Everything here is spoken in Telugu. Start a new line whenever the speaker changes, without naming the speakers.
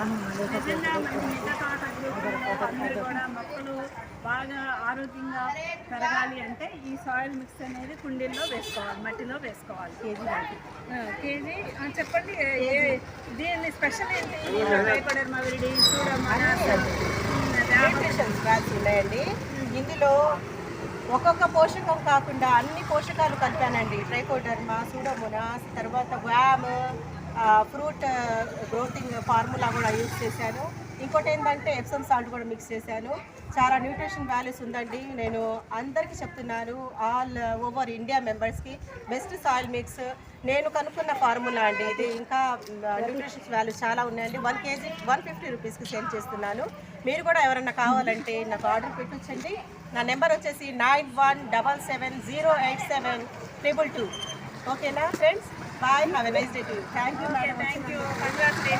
నిజంగా మిగతా తోట అందరూ కూడా మొక్కలు బాగా ఆరోగ్యంగా పెరగాలి అంటే ఈ సాయిల్ మిక్స్ అనేది కుండీల్లో వేసుకోవాలి మట్టిలో వేసుకోవాలి కేజీ దాటి కేజీ చెప్పండి దీన్ని దీని స్పెషల్ ఏంటి ట్రైకోడర్మా విరిడి
ఉన్నాయండి ఇందులో ఒక్కొక్క పోషకం కాకుండా అన్ని పోషకాలు కలిపానండి ట్రైకోడర్మా సూడోమోనాస్ తర్వాత వ్యామ్ ఫ్రూట్ గ్రోతింగ్ ఫార్ములా కూడా యూజ్ చేశాను. ఇంకోటి ఏంటంటే ఎప్సమ్ సాల్ట్ కూడా మిక్స్ చేశాను. చాలా న్యూట్రిషన్ వాల్యూస్ ఉందండి. నేను అందరికీ చెప్తున్నాను ఆల్ ఓవర్ ఇండియా మెంబర్స్కి బెస్ట్ సాయిల్ మిక్స్ నేను కనుక్కున్న ఫార్ములా అండి ఇది. ఇంకా న్యూట్రిషన్స్ వాల్యూస్ చాలా ఉన్నాయండి. వన్ కేజీ వన్ ఫిఫ్టీ రూపీస్కి సేల్ చేస్తున్నాను. మీరు కూడా ఎవరైనా కావాలంటే నాకు ఆర్డర్ పెట్టొచ్చండి. నా నెంబర్ వచ్చేసి nine one double seven zero eight seven triple two. ఓకేనా friends bye have a nice day too thank you madam
thank you congratulation